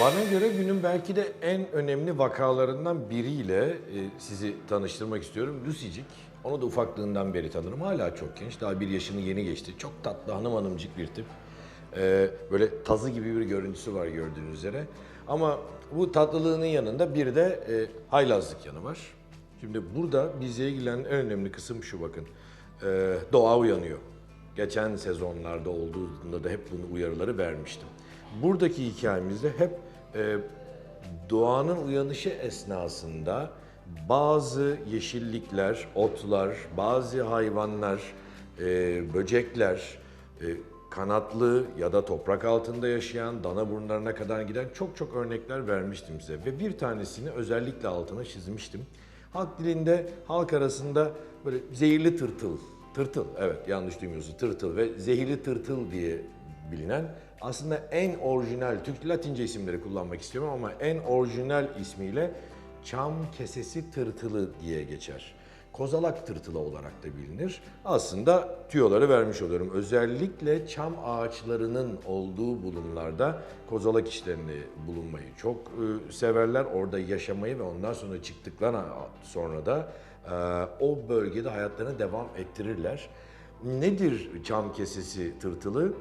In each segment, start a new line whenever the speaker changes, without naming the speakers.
Bana göre günün belki de en önemli vakalarından biriyle e, sizi tanıştırmak istiyorum. Lucy'cik. Onu da ufaklığından beri tanırım. Hala çok genç. Daha bir yaşını yeni geçti. Çok tatlı hanım hanımcık bir tip. E, böyle tazı gibi bir görüntüsü var gördüğünüz üzere. Ama bu tatlılığının yanında bir de e, haylazlık yanı var. Şimdi burada bizi ilgilenen en önemli kısım şu bakın. Doğa uyanıyor. Geçen sezonlarda olduğunda da hep bunu uyarıları vermiştim. Buradaki hikayemizde hep e, doğanın uyanışı esnasında bazı yeşillikler, otlar, bazı hayvanlar, e, böcekler, e, kanatlı ya da toprak altında yaşayan, dana burunlarına kadar giden çok çok örnekler vermiştim size. Ve bir tanesini özellikle altına çizmiştim. Halk dilinde, halk arasında böyle zehirli tırtıl, tırtıl evet yanlış duymuyorsun, tırtıl ve zehirli tırtıl diye bilinen aslında en orijinal, Türk Latince isimleri kullanmak istiyorum ama en orijinal ismiyle çam kesesi tırtılı diye geçer. Kozalak tırtılı olarak da bilinir. Aslında tüyoları vermiş oluyorum. Özellikle çam ağaçlarının olduğu bulunlarda kozalak işlerini bulunmayı çok e, severler. Orada yaşamayı ve ondan sonra çıktıktan sonra da e, o bölgede hayatlarını devam ettirirler. Nedir çam kesesi tırtılı?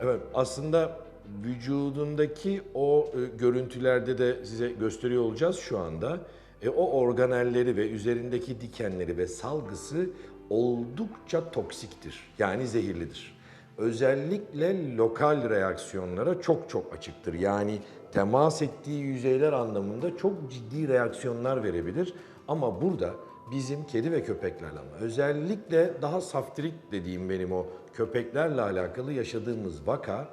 Evet aslında vücudundaki o e, görüntülerde de size gösteriyor olacağız şu anda. E, o organelleri ve üzerindeki dikenleri ve salgısı oldukça toksiktir. Yani zehirlidir. Özellikle lokal reaksiyonlara çok çok açıktır. Yani temas ettiği yüzeyler anlamında çok ciddi reaksiyonlar verebilir. Ama burada bizim kedi ve köpeklerle ama özellikle daha saftirik dediğim benim o köpeklerle alakalı yaşadığımız vaka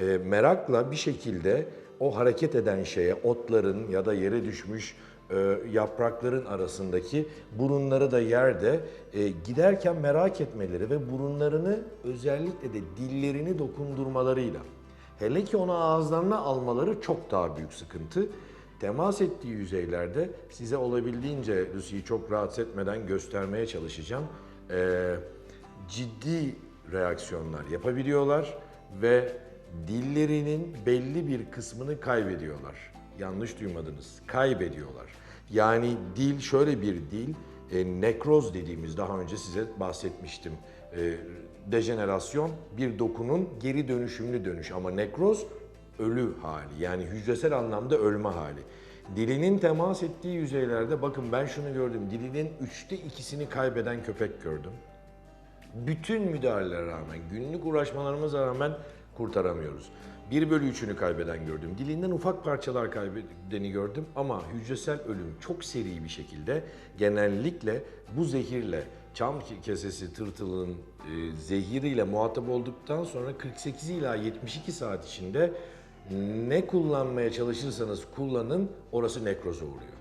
e, merakla bir şekilde o hareket eden şeye otların ya da yere düşmüş e, yaprakların arasındaki burunları da yerde e, giderken merak etmeleri ve burunlarını özellikle de dillerini dokundurmalarıyla hele ki onu ağızlarına almaları çok daha büyük sıkıntı. Temas ettiği yüzeylerde size olabildiğince Lucy'yi çok rahatsız etmeden göstermeye çalışacağım. Ee, ciddi reaksiyonlar yapabiliyorlar ve dillerinin belli bir kısmını kaybediyorlar. Yanlış duymadınız, kaybediyorlar. Yani dil şöyle bir dil, e, nekroz dediğimiz daha önce size bahsetmiştim. E, dejenerasyon bir dokunun geri dönüşümlü dönüş ama nekroz ölü hali yani hücresel anlamda ölme hali. Dilinin temas ettiği yüzeylerde bakın ben şunu gördüm. Dilinin üçte ikisini kaybeden köpek gördüm. Bütün müdahalelere rağmen, günlük uğraşmalarımıza rağmen kurtaramıyoruz. 1 bölü 3'ünü kaybeden gördüm. Dilinden ufak parçalar kaybedeni gördüm ama hücresel ölüm çok seri bir şekilde genellikle bu zehirle çam kesesi tırtılın e, zehiriyle muhatap olduktan sonra 48 ila 72 saat içinde ne kullanmaya çalışırsanız kullanın orası nekroza uğruyor.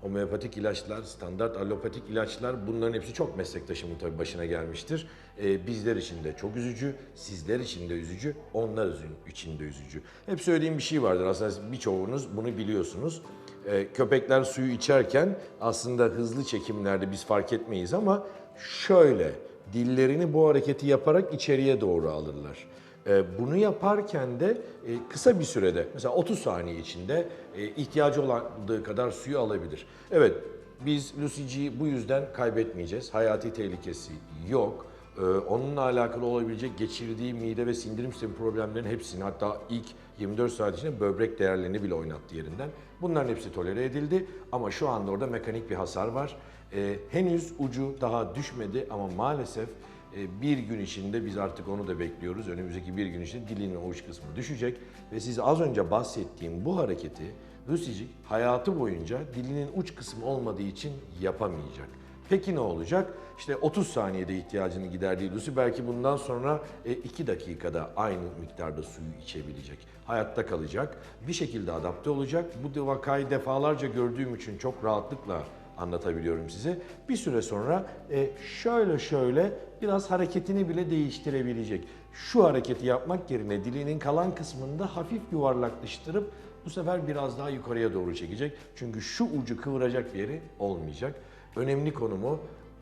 Homeopatik ilaçlar, standart alopatik ilaçlar bunların hepsi çok meslektaşımın tabii başına gelmiştir. Ee, bizler için de çok üzücü, sizler için de üzücü, onlar için de üzücü. Hep söylediğim bir şey vardır aslında birçoğunuz bunu biliyorsunuz. Ee, köpekler suyu içerken aslında hızlı çekimlerde biz fark etmeyiz ama şöyle dillerini bu hareketi yaparak içeriye doğru alırlar. Ee, Bunu yaparken de e, kısa bir sürede, mesela 30 saniye içinde e, ihtiyacı olduğu kadar suyu alabilir. Evet, biz Lucy'ciyi bu yüzden kaybetmeyeceğiz. Hayati tehlikesi yok. Ee, Onunla alakalı olabilecek geçirdiği mide ve sindirim sistemi problemlerinin hepsini hatta ilk 24 saat içinde böbrek değerlerini bile oynattı yerinden. Bunların hepsi tolere edildi ama şu anda orada mekanik bir hasar var. Ee, henüz ucu daha düşmedi ama maalesef bir gün içinde biz artık onu da bekliyoruz. Önümüzdeki bir gün içinde dilinin uç kısmı düşecek ve size az önce bahsettiğim bu hareketi Lucy'cik hayatı boyunca dilinin uç kısmı olmadığı için yapamayacak. Peki ne olacak? İşte 30 saniyede ihtiyacını giderdiği Lucy belki bundan sonra 2 dakikada aynı miktarda suyu içebilecek. Hayatta kalacak, bir şekilde adapte olacak. Bu vakayı defalarca gördüğüm için çok rahatlıkla anlatabiliyorum size. Bir süre sonra e, şöyle şöyle biraz hareketini bile değiştirebilecek. Şu hareketi yapmak yerine dilinin kalan kısmında hafif yuvarlaklaştırıp bu sefer biraz daha yukarıya doğru çekecek. Çünkü şu ucu kıvıracak bir yeri olmayacak. Önemli konu mu?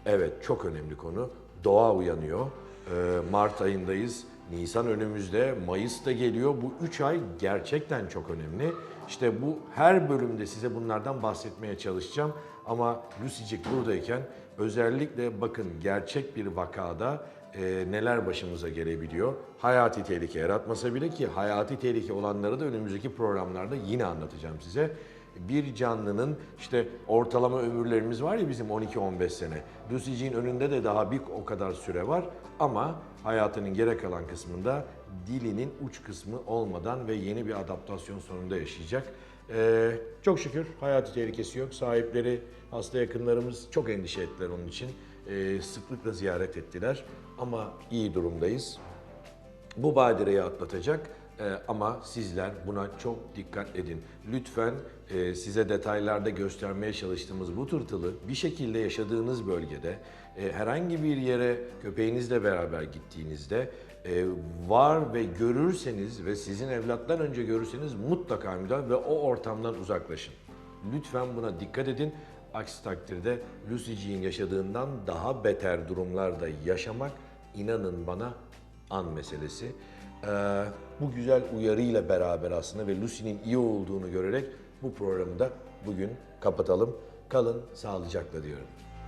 Evet çok önemli konu. Doğa uyanıyor. Ee, Mart ayındayız. Nisan önümüzde, Mayıs da geliyor. Bu 3 ay gerçekten çok önemli. İşte bu her bölümde size bunlardan bahsetmeye çalışacağım. Ama Lucy'cik buradayken özellikle bakın gerçek bir vakada e, neler başımıza gelebiliyor. Hayati tehlike yaratmasa bile ki hayati tehlike olanları da önümüzdeki programlarda yine anlatacağım size. Bir canlının işte ortalama ömürlerimiz var ya bizim 12-15 sene. Lucy'ciğin önünde de daha bir o kadar süre var ama hayatının geri kalan kısmında dilinin uç kısmı olmadan ve yeni bir adaptasyon sonunda yaşayacak. Ee, çok şükür hayati tehlikesi yok. Sahipleri, hasta yakınlarımız çok endişe ettiler onun için. Ee, sıklıkla ziyaret ettiler ama iyi durumdayız. Bu badireyi atlatacak Ee, ama sizler buna çok dikkat edin. Lütfen e, size detaylarda göstermeye çalıştığımız bu tırtılı bir şekilde yaşadığınız bölgede e, herhangi bir yere köpeğinizle beraber gittiğinizde e, var ve görürseniz ve sizin evlattan önce görürseniz mutlaka müdahale ve o ortamdan uzaklaşın. Lütfen buna dikkat edin. Aksi takdirde Lucy'ciğin yaşadığından daha beter durumlarda yaşamak inanın bana an meselesi. Ee, bu güzel uyarıyla beraber aslında ve Lucy'nin iyi olduğunu görerek bu programı da bugün kapatalım. Kalın sağlıcakla diyorum.